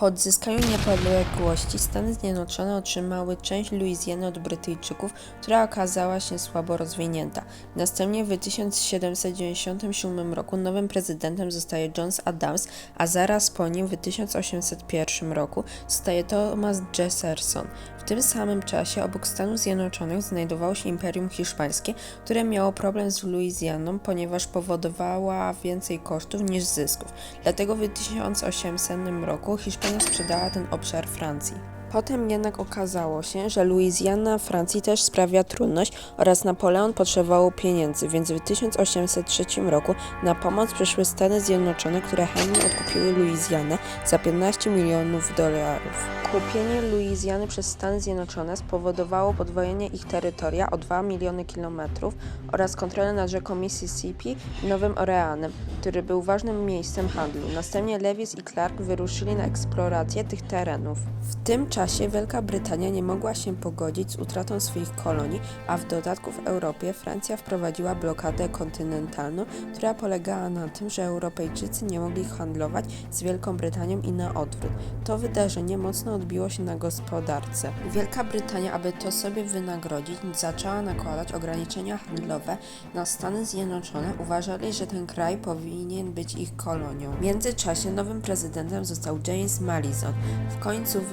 Po odzyskaniu niepodległości Stany Zjednoczone otrzymały część Luizjany od Brytyjczyków, która okazała się słabo rozwinięta. Następnie w 1797 roku nowym prezydentem zostaje John Adams, a zaraz po nim w 1801 roku zostaje Thomas Jefferson. W tym samym czasie obok Stanów Zjednoczonych znajdowało się Imperium Hiszpańskie, które miało problem z Luizjaną, ponieważ powodowała więcej kosztów niż zysków. Dlatego w 1800 roku Hiszpania sprzedała ten obszar Francji. Potem jednak okazało się, że Luizjana Francji też sprawia trudność oraz Napoleon potrzebował pieniędzy, więc w 1803 roku na pomoc przyszły Stany Zjednoczone, które chętnie odkupiły Luizjanę za 15 milionów dolarów. Kupienie Luizjany przez Stany Zjednoczone spowodowało podwojenie ich terytoria o 2 miliony kilometrów oraz kontrolę nad rzeką Mississippi i Nowym Orleanem, który był ważnym miejscem handlu. Następnie Lewis i Clark wyruszyli na eksplorację tych terenów. W tym czasie Wielka Brytania nie mogła się pogodzić z utratą swoich kolonii, a w dodatku w Europie Francja wprowadziła blokadę kontynentalną, która polegała na tym, że Europejczycy nie mogli handlować z Wielką Brytanią i na odwrót. To wydarzenie mocno odbiło się na gospodarce. Wielka Brytania, aby to sobie wynagrodzić, zaczęła nakładać ograniczenia handlowe na Stany Zjednoczone. Uważali, że ten kraj powinien być ich kolonią. W międzyczasie nowym prezydentem został James Madison. W końcu w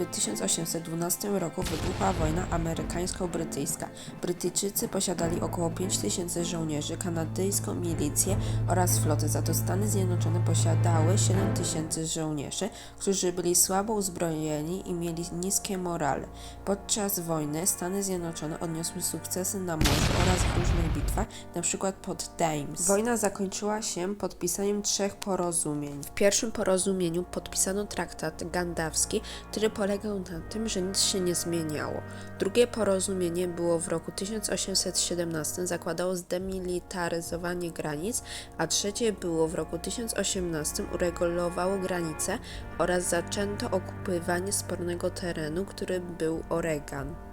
1812 roku wybuchła wojna amerykańsko-brytyjska. Brytyjczycy posiadali około 5000 żołnierzy, kanadyjską milicję oraz flotę, za to Stany Zjednoczone posiadały 7000 żołnierzy, którzy byli słabo uzbrojeni i mieli niskie morale. Podczas wojny Stany Zjednoczone odniosły sukcesy na morzu oraz w różnych bitwach, np. pod Thames. Wojna zakończyła się podpisaniem trzech porozumień. W pierwszym porozumieniu podpisano traktat gandawski, który polegał na tym, że nic się nie zmieniało. Drugie porozumienie było w roku 1817, zakładało zdemilitaryzowanie granic, a trzecie było w roku 1018, uregulowało granice oraz zaczęto okupywanie spornego terenu, który był Oregon.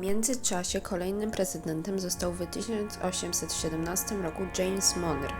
Międzyczasie kolejnym prezydentem został w 1817 roku James Monroe.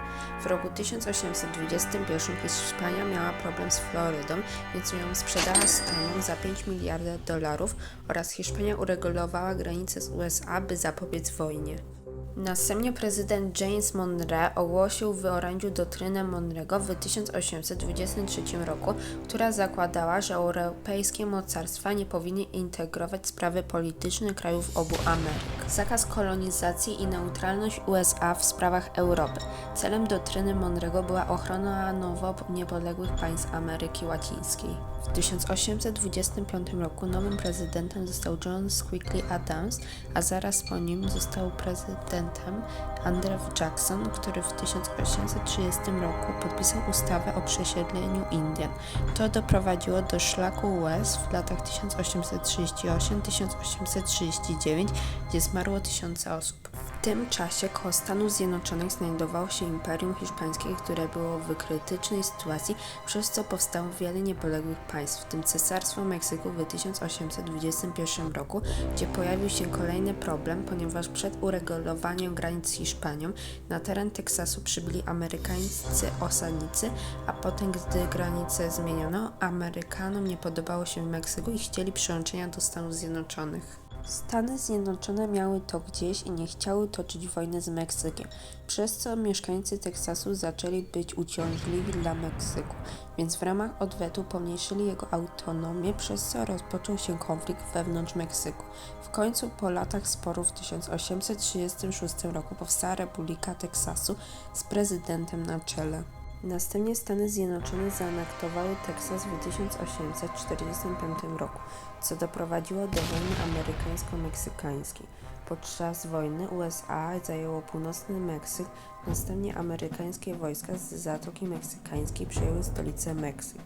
W roku 1821 Hiszpania miała problem z Florydą, więc ją sprzedała Stanom za 5 miliardów dolarów oraz Hiszpania uregulowała granice z USA, by zapobiec wojnie. Następnie prezydent James Monroe ogłosił w orędziu doktrynę Monroego w 1823 roku, która zakładała, że europejskie mocarstwa nie powinny integrować sprawy polityczne krajów obu Ameryk. Zakaz kolonizacji i neutralność USA w sprawach Europy. Celem doktryny Monroego była ochrona nowo niepodległych państw Ameryki Łacińskiej. W 1825 roku nowym prezydentem został John Quigley Adams, a zaraz po nim został prezydentem Andrew Jackson, który w 1830 roku podpisał ustawę o przesiedleniu Indian. To doprowadziło do szlaku łez w latach 1838-1839, gdzie zmarło tysiące osób. W tym czasie koło Stanów Zjednoczonych znajdowało się Imperium Hiszpańskie, które było w krytycznej sytuacji, przez co powstało wiele niepodległych państw, w tym Cesarstwo Meksyku w 1821 roku, gdzie pojawił się kolejny problem, ponieważ przed uregulowaniem granic z Hiszpanią na teren Teksasu przybyli amerykańscy osadnicy, a potem, gdy granice zmieniono, Amerykanom nie podobało się w Meksyku i chcieli przyłączenia do Stanów Zjednoczonych. Stany Zjednoczone miały to gdzieś i nie chciały toczyć wojny z Meksykiem, przez co mieszkańcy Teksasu zaczęli być uciążliwi dla Meksyku, więc w ramach odwetu pomniejszyli jego autonomię, przez co rozpoczął się konflikt wewnątrz Meksyku. W końcu po latach sporów w 1836 roku powstała Republika Teksasu z prezydentem na czele. Następnie Stany Zjednoczone zaanektowały Teksas w 1845 roku, co doprowadziło do wojny amerykańsko-meksykańskiej. Podczas wojny USA zajęło północny Meksyk, następnie amerykańskie wojska z Zatoki Meksykańskiej przejęły stolicę Meksyk.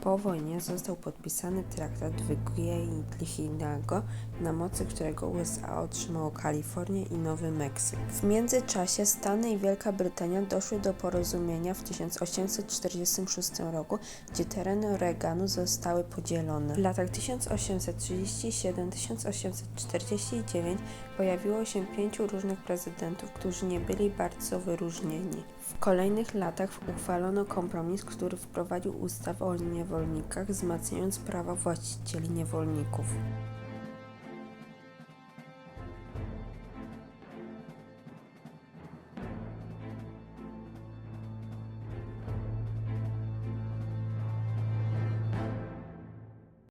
Po wojnie został podpisany traktat w Guadalajara, na mocy którego USA otrzymało Kalifornię i Nowy Meksyk. W międzyczasie Stany i Wielka Brytania doszły do porozumienia w 1846 roku, gdzie tereny Oregonu zostały podzielone. W latach 1837-1849 pojawiło się pięciu różnych prezydentów, którzy nie byli bardzo wyróżnieni W kolejnych latach uchwalono kompromis, który wprowadził ustawę o niewolnikach, wzmacniając prawa właścicieli niewolników.